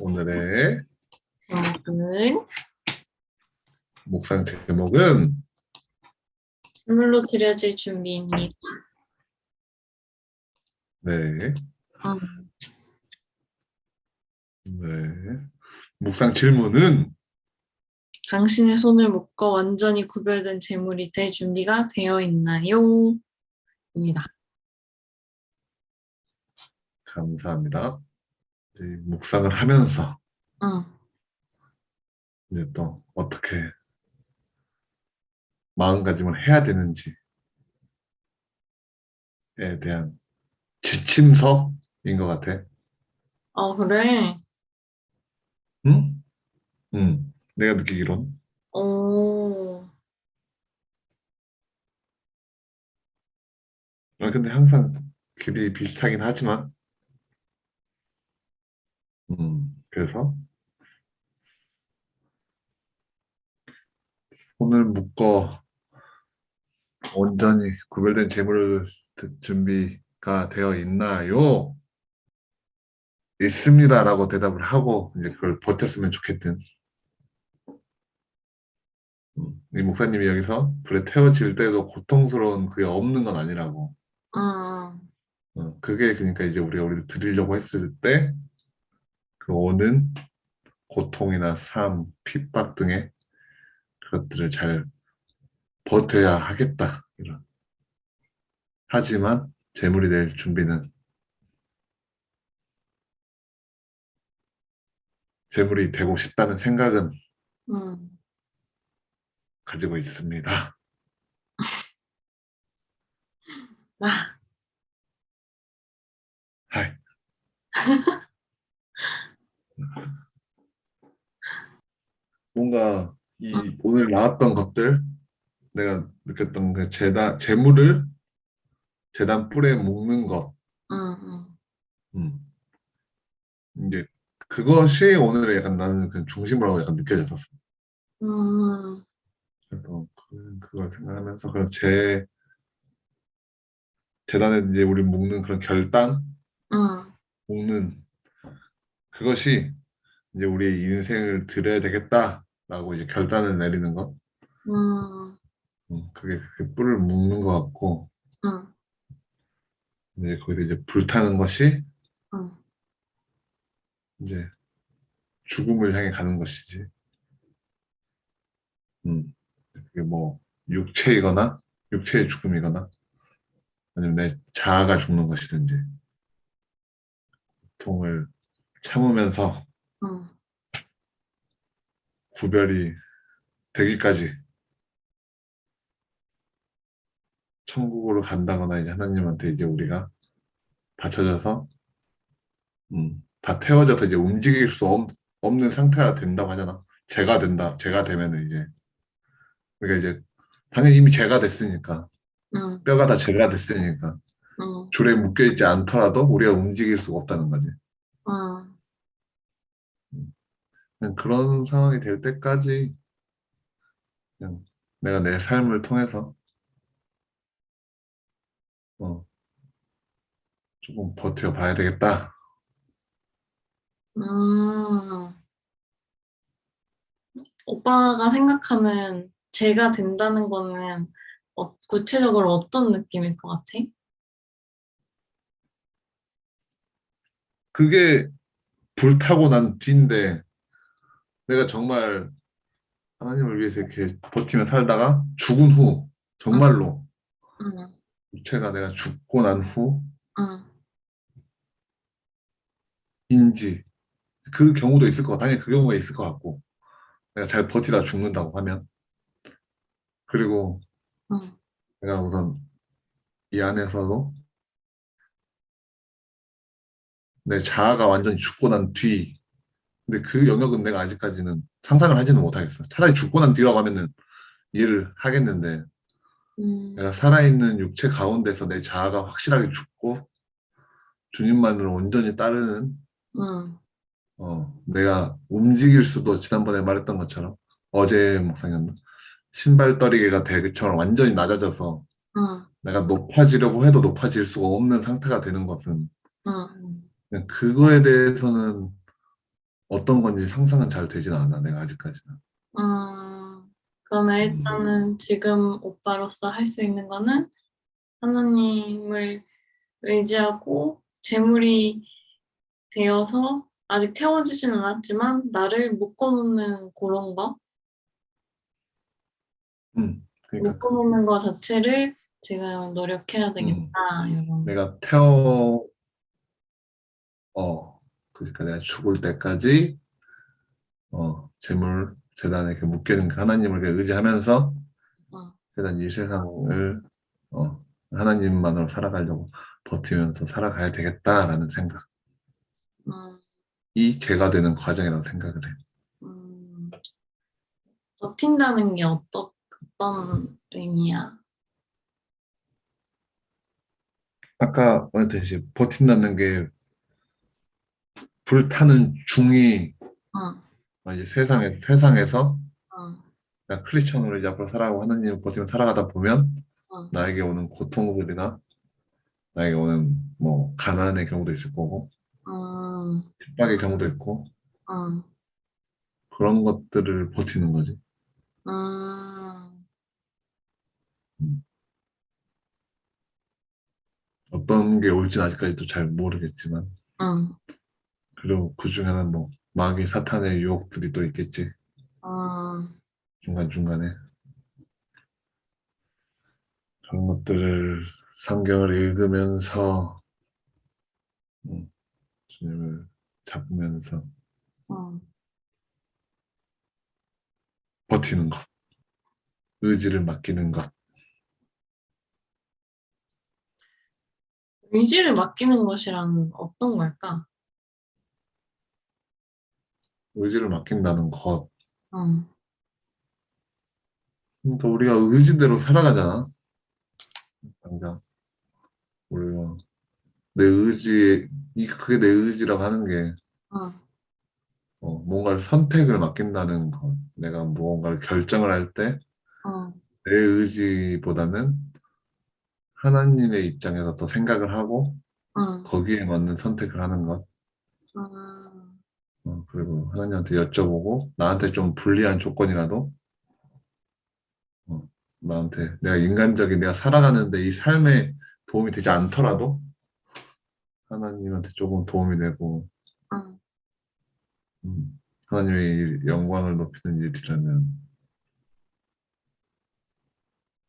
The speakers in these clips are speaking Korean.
오늘의 저는 묵상 제목은 선물로 드려질 준비입니다. 네, 음, 네. 묵상 질문은 당신의 손을 묶어 완전히 구별된 재물이 될 준비가 되어 있나요? 입니다. 감사합니다. 묵상을 하면서 응, 이제 또 어떻게 마음가짐을 해야 되는지에 대한 지침서인 것 같아. 어, 그래. 응? 응. 내가 느끼기론. 오, 아, 근데 항상 길이 비슷하긴 하지만, 음, 그래서 손을 묶어 온전히 구별된 재물을 드- 준비가 되어 있나요? 있습니다라고 대답을 하고 이제 그걸 버텼으면 좋겠든. 음, 이 목사님이 여기서 불에 태워질 때도 고통스러운 그게 없는 건 아니라고. 음, 어, 그게 그러니까 이제 우리가 우리를 드리려고 했을 때 그 오는 고통이나 삶, 핍박 등의 그것들을 잘 버텨야 하겠다. 이런. 하지만 재물이 될 준비는 재물이 되고 싶다는 생각은 음. 가지고 있습니다. 아, 하이. 뭔가 이 어. 오늘 나왔던 것들 내가 느꼈던 그 재단 재물을 재단 뿔에 묶는 것 음, 음, 음. 이제 그것이 오늘 약간 나는 그 중심으로 약간 느껴졌었어. 음, 그래서 그, 그걸 생각하면서 그런 재 재단에 이제 우리 묶는 그런 결단, 음, 묶는 그것이 이제 우리의 인생을 드려야 되겠다라고 이제 결단을 내리는 것, 음, 음, 그게 그 뿔을 묶는 것 같고. 음, 이제 거기서 이제 불타는 것이 음, 이제 죽음을 향해 가는 것이지. 음, 그게 뭐 육체이거나 육체의 죽음이거나 아니면 내 자아가 죽는 것이든지. 고통을 참으면서 음, 구별이 되기까지 천국으로 간다거나 이제 하나님한테 이제 우리가 받쳐져서 음, 다 태워져서 이제 움직일 수 없, 없는 상태가 된다고 하잖아. 죄가 된다. 죄가 되면은 이제 우리가 이제 당연히 이미 죄가 됐으니까 음, 뼈가 다 죄가 됐으니까 음, 줄에 묶여 있지 않더라도 우리가 움직일 수가 없다는 거지. 음, 그냥 그런 상황이 될 때까지 그냥 내가 내 삶을 통해서 어, 조금 버텨봐야 되겠다. 음. 오빠가 생각하는 제가 된다는 거는 어, 구체적으로 어떤 느낌일 것 같아? 그게 불타고 난 뒤인데 내가 정말 하나님을 위해서 이렇게 버티며 살다가 죽은 후 정말로 응, 육체가 내가 죽고 난 응, 후인지 그 경우도 있을 것 같아. 당연히 그 경우가 있을 것 같고 내가 잘 버티다 죽는다고 하면. 그리고 응, 내가 우선 이 안에서도 내 자아가 완전히 죽고 난 뒤, 근데 그 영역은 내가 아직까지는 상상을 하지는 못하겠어. 차라리 죽고 난 뒤라고 하면은 이해를 하겠는데, 음, 내가 살아있는 육체 가운데서 내 자아가 확실하게 죽고, 주님만을 온전히 따르는, 응, 어, 내가 움직일 수도 지난번에 말했던 것처럼, 어제 목상이었나? 신발떨이개가 되기처럼 완전히 낮아져서 응, 내가 높아지려고 해도 높아질 수가 없는 상태가 되는 것은 응, 그냥 그거에 대해서는 어떤 건지 상상은 잘 되진 않아, 내가 아직까지는. 음, 그러면 일단은 지금 오빠로서 할 수 있는 거는 하나님을 의지하고 재물이 되어서 아직 태워지진 않았지만 나를 묶어놓는 그런 거, 음, 그러니까 묶어놓는 거 자체를 지금 노력해야 되겠다, 이런. 내가 태어, 어, 그러니까 내가 죽을 때까지, 어, 재물, 재단에 이렇게 묶여있는 그 하나님을 이렇게 의지하면서, 어. 재단 이 세상을, 어, 하나님만으로 살아가려고 버티면서 살아가야 되겠다라는 생각이 음, 제가 되는 과정이라고 생각을 해. 음, 버틴다는 게 어떤, 어떤 의미야? 아까 말했듯이 버틴다는 게 불타는 중이 어, 이제 세상에, 세상에서 어, 나 크리스천으로 이제 앞으로 살아가고 하나님을 버티며 살아가다 보면 어, 나에게 오는 고통들이나 나에게 오는 뭐 가난의 경우도 있을 거고 음, 핍박의 경우도 있고 음, 그런 것들을 버티는 거지. 음, 어떤 게 올지 아직까지도 잘 모르겠지만 음, 그리고 그 중에는 뭐 마귀 사탄의 유혹들이 또 있겠지. 음, 중간중간에 그런 것들을 성경을 읽으면서 음, 주님을 잡으면서 음. 버티는 것, 의지를 맡기는 것. 의지를 맡기는 것이란 어떤 걸까? 의지를 맡긴다는 것. 음, 그러니까 우리가 의지대로 살아가잖아. 당장 우리가 내 의지, 이 그게 내 의지라고 하는 게 음, 어, 뭔가를 선택을 맡긴다는 것. 내가 무언가를 결정을 할때내 음, 의지보다는 하나님의 입장에서 더 생각을 하고 음, 거기에 맞는 선택을 하는 것. 음, 어, 그리고 하나님한테 여쭤보고 나한테 좀 불리한 조건이라도? 어, 나한테 내가 인간적인 내가 살아가는데 이 삶에 도움이 되지 않더라도 하나님한테 조금 도움이 되고. 음, 음, 하나님의 일- 영광을 높이는 일이라면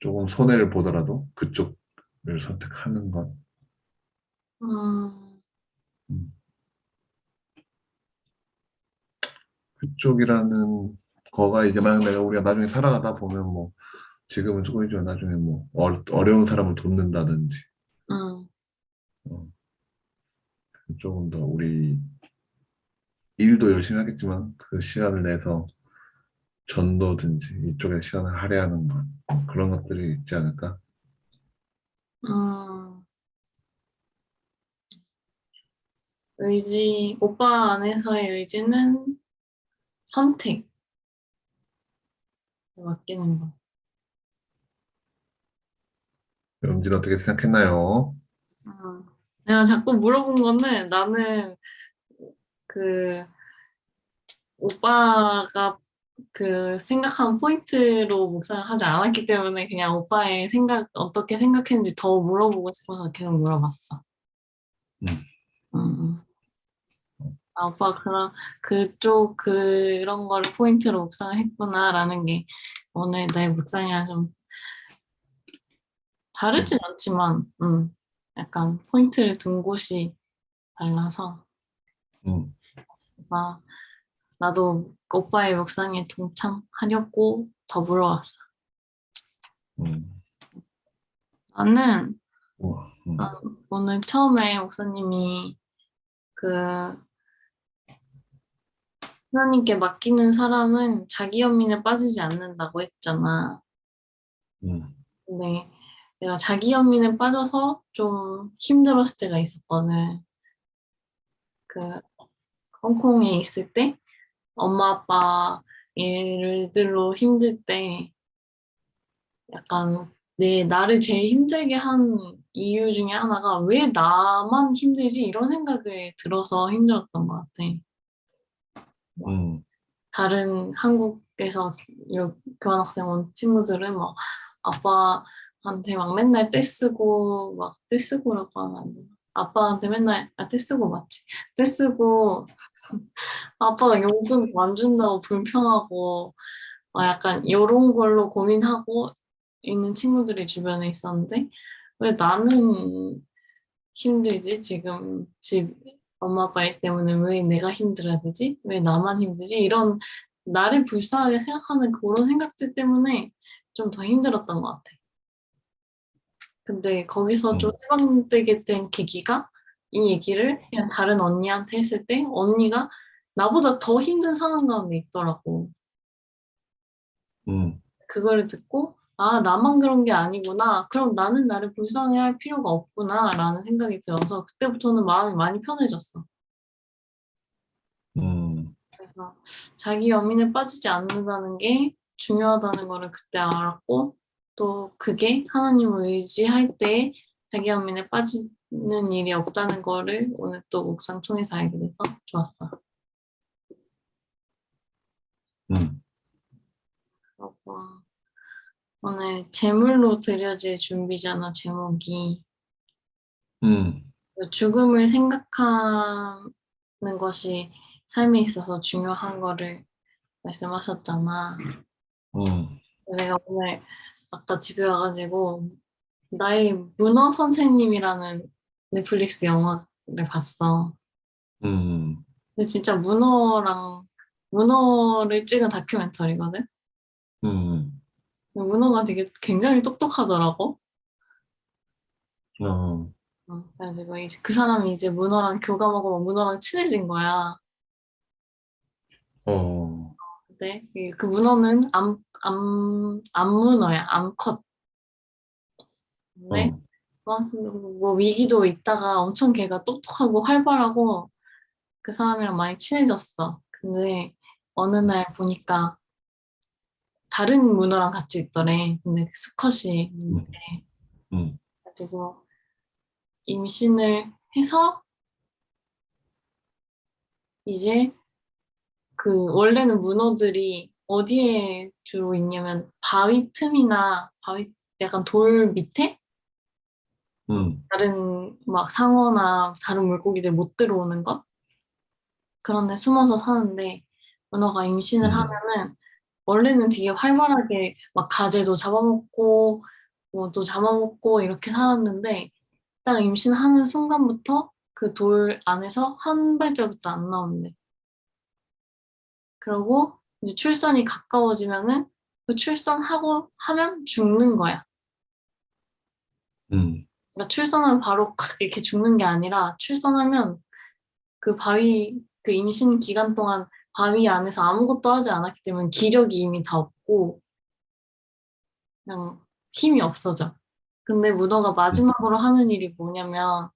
조금 손해를 보더라도 그쪽을 선택하는 것. 음, 그쪽이라는 거가 이제 만약 내가 우리가 나중에 살아가다 보면 뭐 지금은 조금이지만 나중에 뭐 어, 어려운 사람을 돕는다든지 음, 어, 조금 더 우리 일도 열심히 하겠지만 그 시간을 내서 전도든지 이쪽에 시간을 할애하는 것 어, 그런 것들이 있지 않을까? 음. 의지, 오빠 안에서의 의지는 선택. 맡기는 거. 음진 어떻게 생각했나요? 음. 내가 자꾸 물어본 거는 나는 그 오빠가 그 생각한 포인트로 묵상하지 않았기 때문에 그냥 오빠의 생각 어떻게 생각했는지 더 물어보고 싶어서 계속 물어봤어. 음. 음. 아, 오빠 그런 그쪽 그런 거를 포인트로 묵상을 했구나라는 게 오늘 내 묵상이랑 좀 다르진 않지만, 음, 약간 포인트를 둔 곳이 달라서. 음, 나 나도 오빠의 묵상에 동참하려고 더 물어봤어. 음, 나는 우와, 음, 아, 오늘 처음에 목사님이 그 하나님께 맡기는 사람은 자기 연민에 빠지지 않는다고 했잖아. 음, 근데 내가 자기 연민에 빠져서 좀 힘들었을 때가 있었거든. 그 홍콩에 있을 때 엄마 아빠 일들로 힘들 때 약간 내 나를 제일 힘들게 한 이유 중에 하나가 왜 나만 힘들지 이런 생각을 들어서 힘들었던 것 같아. 음, 다른 한국에서 여- 교환학생 온 친구들은 막 아빠한테 막 맨날 떼쓰고 막 떼쓰고라고 하면 안 되나? 아빠한테 맨날 아 떼쓰고 맞지? 떼쓰고 아빠가 용돈 안 준다고 불평하고 막 약간 이런 걸로 고민하고 있는 친구들이 주변에 있었는데 왜 나는 힘들지? 지금 집 엄마 아빠 일 때문에 왜 내가 힘들어야 되지? 왜 나만 힘들지? 이런 나를 불쌍하게 생각하는 그런 생각들 때문에 좀 더 힘들었던 것 같아. 근데 거기서 좀 음. 해방되게 된 계기가 이 얘기를 그냥 다른 언니한테 했을 때 언니가 나보다 더 힘든 상황 가운데 있더라고. 음, 그거를 듣고 아 나만 그런 게 아니구나. 그럼 나는 나를 불쌍해할 필요가 없구나 라는 생각이 들어서 그때부터는 마음이 많이 편해졌어. 음, 그래서 자기 연민에 빠지지 않는다는 게 중요하다는 거를 그때 알았고 또 그게 하나님을 의지할 때 자기 연민에 빠지는 일이 없다는 거를 오늘 또 묵상 통해서 알게 돼서 좋았어. 음, 그리고 오늘 제물로 드려질 준비잖아 제목이 음, 죽음을 생각하는 것이 삶에 있어서 중요한 거를 말씀하셨잖아. 음, 내가 오늘 아까 집에 와가지고 나의 문어 선생님이라는 넷플릭스 영화를 봤어. 음, 근데 진짜 문어랑 문어를 찍은 다큐멘터리거든. 음, 문어가 되게 굉장히 똑똑하더라고. 어, 어, 그래가지고 이제 그 사람이 이제 문어랑 교감하고 문어랑 친해진 거야. 어, 근데 이- 그 문어는 암, 암, 암문어야, 암컷. 근데 어, 막 뭐 위기도 있다가 엄청 걔가 똑똑하고 활발하고 그 사람이랑 많이 친해졌어. 근데 어느 날 보니까 다른 문어랑 같이 있더래. 근데 수컷이 음, 음, 가지고 임신을 해서 이제 그 원래는 문어들이 어디에 주로 있냐면 바위 틈이나 바위 약간 돌 밑에? 음, 다른 막 상어나 다른 물고기들 못 들어오는 것 그런 데 숨어서 사는데 문어가 임신을 음. 하면은 원래는 되게 활발하게 막 가재도 잡아먹고 뭐 또 잡아먹고 이렇게 살았는데 딱 임신하는 순간부터 그 돌 안에서 한 발자국도 안 나온대. 그러고 이제 출산이 가까워지면은 그 출산하고 하면 죽는 거야. 음, 그러니까 출산하면 바로 칵 이렇게 죽는 게 아니라 출산하면 그 바위 그 임신 기간 동안 바위 안에서 아무것도 하지 않았기 때문에 기력이 이미 다 없고 그냥 힘이 없어져. 근데 문어가 마지막으로 하는 일이 뭐냐면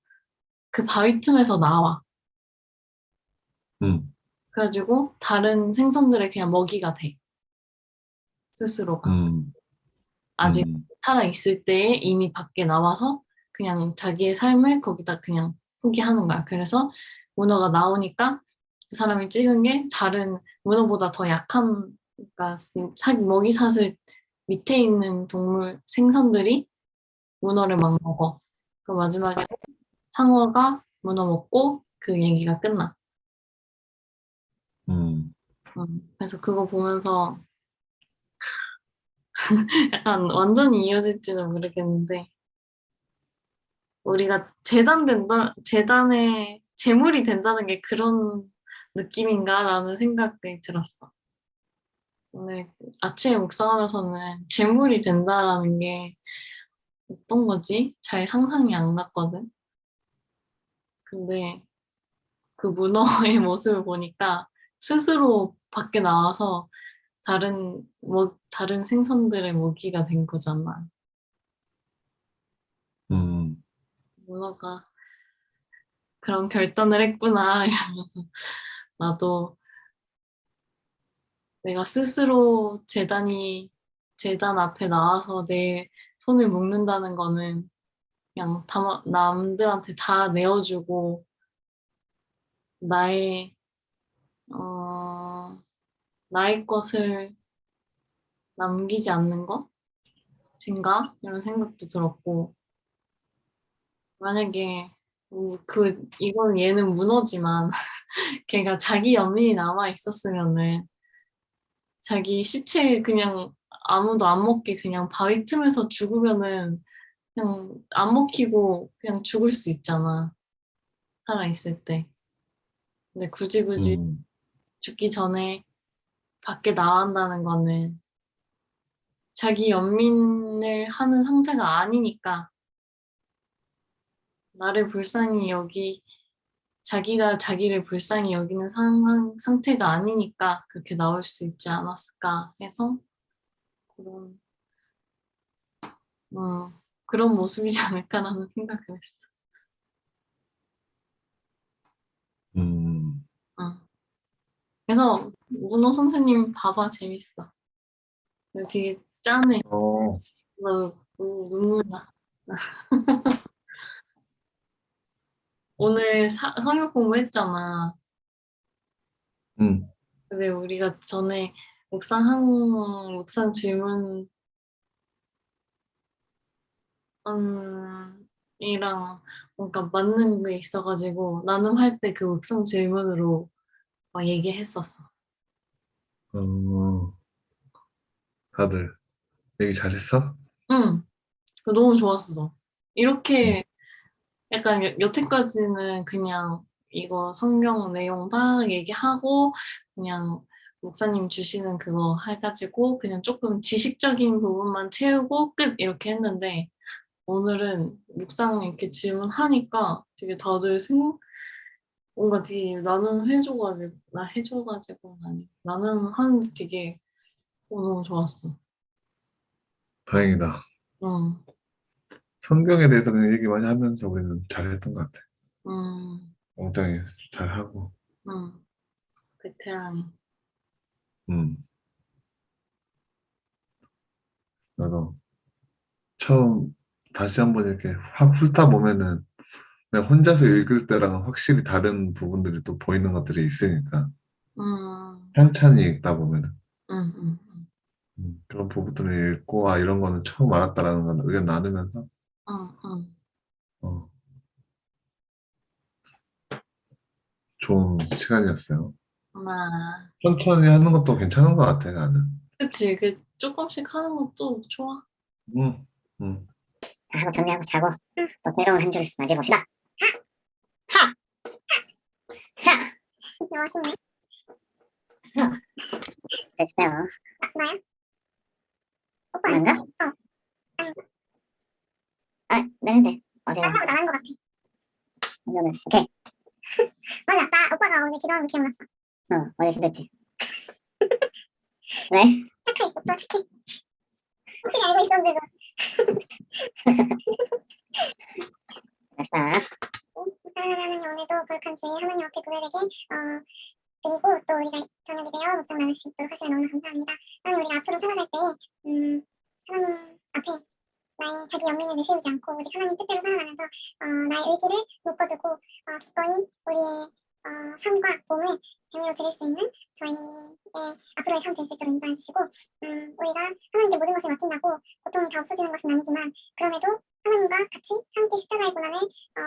그 바위 틈에서 나와. 음, 그래가지고 다른 생선들의 그냥 먹이가 돼. 스스로가. 음, 아직 음, 살아 있을 때에 이미 밖에 나와서 그냥 자기의 삶을 거기다 그냥 포기하는 거야. 그래서 문어가 나오니까 그 사람이 찍은 게 다른 문어보다 더 약한 그러니까 사- 먹이 사슬 밑에 있는 동물 생선들이 문어를 막 먹어. 그 마지막에 상어가 문어 먹고 그 얘기가 끝나. 음, 음, 그래서 그거 보면서 약간 완전히 이어질지는 모르겠는데 우리가 재단 된다, 재단에 재물이 된다는 게 그런 느낌인가라는 생각이 들었어. 오늘 아침에 묵상하면서는 재물이 된다라는 게 어떤 거지? 잘 상상이 안 갔거든. 근데 그 문어의 모습을 보니까 스스로 밖에 나와서 다른 먹 다른 생선들의 먹이가 된 거잖아. 음, 문어가 그런 결단을 했구나 이러면서 나도 내가 스스로 재단이 재단 앞에 나와서 내 손을 묶는다는 거는 그냥 다, 남들한테 다 내어주고 나의 어 나의 것을 남기지 않는 것인가? 이런 생각도 들었고, 만약에, 뭐 그, 이건 얘는 문어지만, 걔가 자기 연민이 남아 있었으면은, 자기 시체 그냥 아무도 안 먹게 그냥 바위 틈에서 죽으면은, 그냥 안 먹히고 그냥 죽을 수 있잖아. 살아 있을 때. 근데 굳이 굳이 음, 죽기 전에 밖에 나간다는 거는 자기 연민을 하는 상태가 아니니까 나를 불쌍히 여기 자기가 자기를 불쌍히 여기는 상황, 상태가 아니니까 그렇게 나올 수 있지 않았을까 해서 그런 음, 그런 모습이지 않을까라는 생각을 했어. 음, 응. 그래서 문호 선생님 봐봐 재밌어. 되게 짠해. 어, 나 우- 눈물 나. 오늘 사, 성역 공부했잖아. 음, 근데 우리가 전에 묵상한 묵상 질문 음, 이랑 뭔가 맞는 게 있어가지고 나눔할 때 그 묵상 질문으로 막 얘기했었어. 어, 다들 얘기 잘했어? 응, 그거 너무 좋았어. 이렇게 약간 여, 여태까지는 그냥 이거 성경 내용 막 얘기하고 그냥 목사님 주시는 그거 해가지고 그냥 조금 지식적인 부분만 채우고 끝 이렇게 했는데 오늘은 묵상 이렇게 질문하니까 되게 다들 생 뭔가 되게 나는 해줘가지고 나 해줘가지고 아니 나는 하는데 되게 어, 너무 좋았어. 다행이다. 응, 성경에 대해서 그냥 얘기 많이 하면서 우리는 잘했던 것 같아. 응, 굉장히 잘하고, 응. 베테랑이. 음, 나도 처음 다시 한번 이렇게 확 훑어보면은 그냥 혼자서 읽을 때랑은 확실히 다른 부분들이 또 보이는 것들이 있으니까 음, 천천히 읽다 보면은 음, 음, 음, 그런 부분들을 읽고 아 이런 거는 처음 알았다라는 건 의견 나누면서 음, 음. 어, 좋은 시간이었어요. 나, 천천히 하는 것도 괜찮은 것 같아 나는. 그치. 그 조금씩 하는 것도 좋아. 음, 음. 하고 정리하고 자고 또 새로운 한 줄 맞이해봅시다. 하! 하! 하! 나왔었네. 됐어요. 나야? 오빠 난가? 어. 아, 네네. 어제 나하고 나간 것 같아. 오늘 오케이. 맞아. 나 오빠가 어제 기도한 거 기억났어. 어, 어제 기도했지. 왜? 착해. 오빠 착해. 확실히 알고 있었는데도. 갑시다. 사랑하는 오늘도 거룩한 주에 하나님 앞에 고백에게 어, 드리고 또 우리가 저녁이 되어 묵상 나눌 수 있도록 하시면 너무 감사합니다. 하나님 우리가 앞으로 살아갈 때 음, 하나님 앞에 나의 자기 연민을 내세우지 않고 오직 하나님 뜻대로 살아가면서 어, 나의 의지를 묶어두고 어, 기꺼이 우리의 어, 삶과 몸을 재미로 드릴 수 있는 저희의 앞으로의 삶 될 수 있도록 인도해 주시고 음, 우리가 하나님께 모든 것을 맡긴다고 고통이 다 없어지는 것은 아니지만 그럼에도 하나님과 같이 함께 십자가의 고난을 어,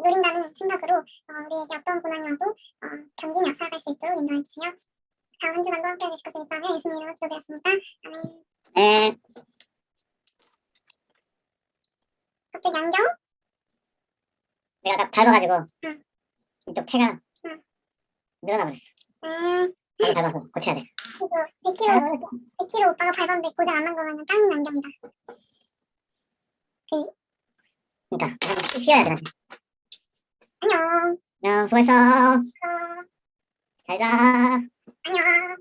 누린다는 생각으로 어, 우리에게 어떤 고난이 와도 어, 견디며 살아갈 수 있도록 인도해 주세요. 다음 한 주간도 함께 해 주실 것을 믿사며 예수님 이름으로 기도드렸습니다. 아멘. 에, 갑자기 안경? 내가 딱 밟아가지고 응. 이쪽 태가 응. 늘어나 버렸어. 음, 바로 밟아서 고쳐야 돼. 그리고 100kg, 100kg 오빠가 밟았는데 고장 안 난 거면 짱인 안경이다. 그러니까 한번 휘어야 돼. 안녕. 안녕, 수고했어. 어, 잘 자. 안녕.